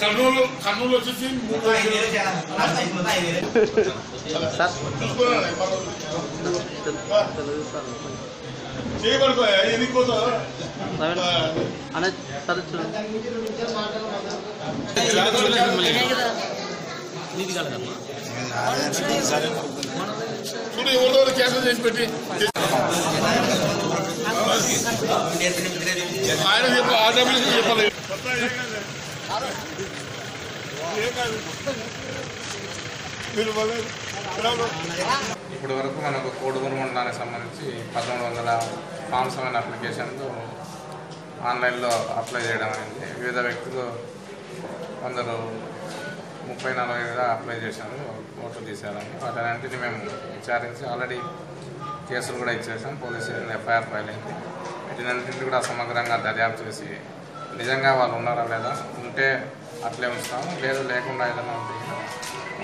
కర్నూలు కర్నూలు వచ్చేసి చూడు. ఎవరిదో క్యాన్సల్ చేసి పెట్టి. ఆయన ఆ డబ్బులు ఇప్పటి వరకు మనకు కోడుమూరు మండలానికి సంబంధించి పదమూడు వందల ఫామ్స్ సెవెన్ అప్లికేషన్లు ఆన్లైన్లో అప్లై చేయడం అయింది. వివిధ వ్యక్తులు కొందరు ముప్పై నలభైగా అప్లై చేశారు ఓట్లు తీశారని. వాటన్నింటిని మేము విచారించి ఆల్రెడీ కేసులు కూడా ఇచ్చేసాం. పోలీస్ ఎఫ్ఐఆర్ ఫైల్ అయింది. వీటినన్నింటినీ కూడా సమగ్రంగా దర్యాప్తు చేసి నిజంగా వాళ్ళు ఉన్నారా లేదా? ఉంటే అట్లే ఉంచుతాము. లేదు లేకుండా ఏదైనా ఉంటే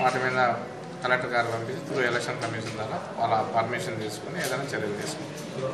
వాటి మీద కలెక్టర్ గారు పంపించి త్రూ ఎలక్షన్ కమిషన్ ద్వారా వాళ్ళ పర్మిషన్ తీసుకుని ఏదైనా చర్యలు తీసుకుంటాం.